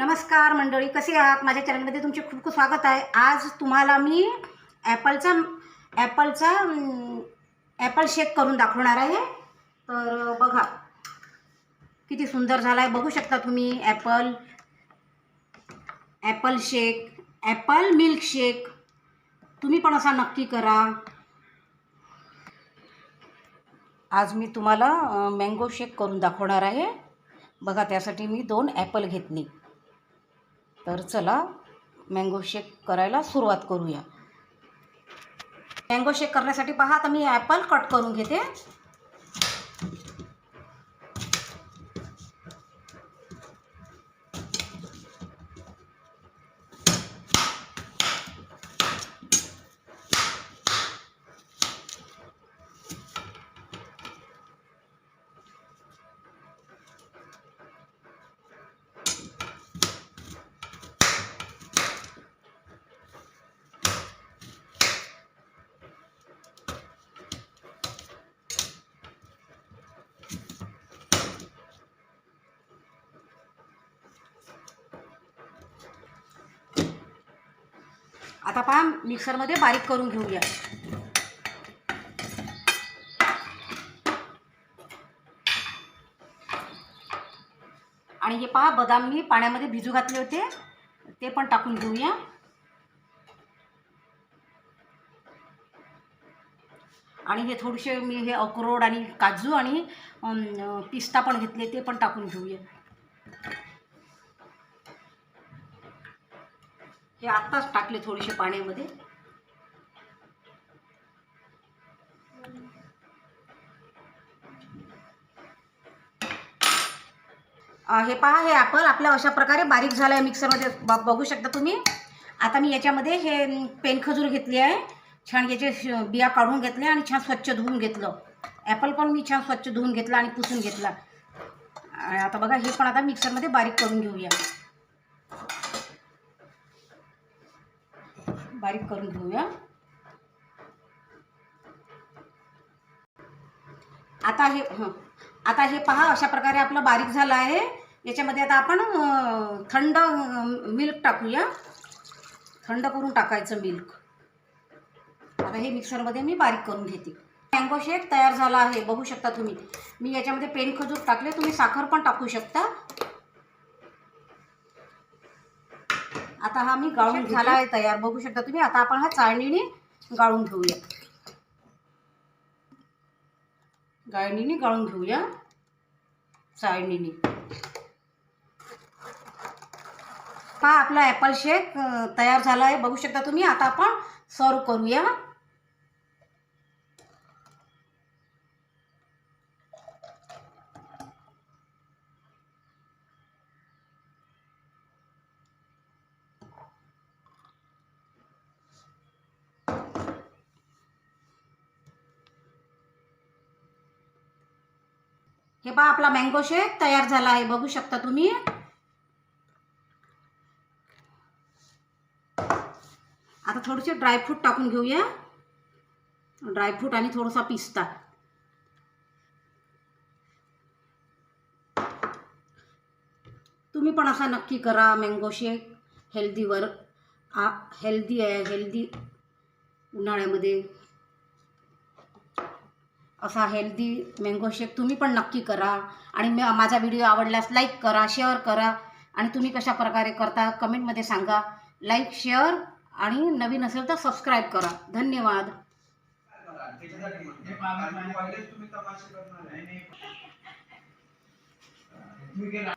नमस्कार मंडळी कसे आहात? माझ्या चॅनलमध्ये तुमचे खूप खूप स्वागत आहे. आज तुम्हाला मी ॲपलचा ॲपलचा ॲपल शेक करून दाखवणार आहे. तर बघा. किती सुंदर झाला आहे बघू शकता तुम्ही apple apple shake apple milk shake तुम्ही पण असा नक्की करा. आज मी तुम्हाला मँगो शेक करून दाखवणार आहे. बघा त्यासाठी मी दोन ॲपल घेतली. तर चला मँगो शेक करायला सुरुवात करूया. मँगो शेक करण्यासाठी पहा आता मी ॲपल कट करून घेते. आता पहा मिक्सरमध्ये बारीक करून घेऊया. आणि हे पहा बदाम मी पाण्यामध्ये भिजू घातले होते. ते पण टाकून घेऊया. आणि हे थोडेसे मी हे अक्रोड आणि काजू आणि पिस्ता पण घेतले ते पण टाकून घेऊया. हे आत्ताच टाकले थोडेसे पाण्यामध्ये. हे पहा हे ॲपल आपल्या अशा प्रकारे बारीक झालं आहे मिक्सरमध्ये बघू शकता तुम्ही. आता मी याच्यामध्ये हे पेनखजूर घेतली आहे. छान याचे बिया काढून घेतले आणि छान स्वच्छ धुवून घेतलं. ॲपल पण मी छान स्वच्छ धुवून घेतला आणि पुसून घेतला. आणि आता बघा हे पण आता मिक्सरमध्ये बारीक करून घेऊया. बारीक करून घेऊया. आता हे हं. आता हे पहा अशा प्रकारे आपलं बारीक झालं आहे. याच्यामध्ये आता आपण थंड मिल्क टाकूया. थंड करून टाकायचं मिल्क. आता हे मिक्सरमध्ये मी बारीक करून घेते. मँगो शेक तयार झाला आहे. बघू शकता तुम्ही. मी याच्यामध्ये पेन खजूर टाकले. तुम्ही साखर पण टाकू शकता. आता हा मी गाळून झाला आहे तयार? बघू शकता तुम्ही. आता आपण हा चाळणीने गाळून घेऊया. गाळणीने गाळून घेऊया. चाळणीने. पहा आपला ॲपल शेक तयार झाला आहे बघू शकता तुम्ही. आता आपण सर्व करूया. हे पहा आपला मँगो शेक तयार झाला आहे. बघू शकता तुम्ही. आता थोडेसे ड्रायफ्रूट टाकून घेऊया. ड्रायफ्रूट आणि थोडासा पिस्ता. तुम्ही पण असा नक्की करा मँगो शेक हेल्दीवर आ हेल्दी आहे हेल्दी उन्हाळ्यामध्ये. असा हेल्दी मँगो शेक तुम्ही पण नक्की करा. आणि म- माझा व्हिडिओ आवडल्यास लाईक करा शेअर करा. आणि तुम्ही कशा प्रकारे करता कमेंटमध्ये सांगा. लाईक शेअर आणि नवीन असेल तर सबस्क्राईब करा. धन्यवाद. चला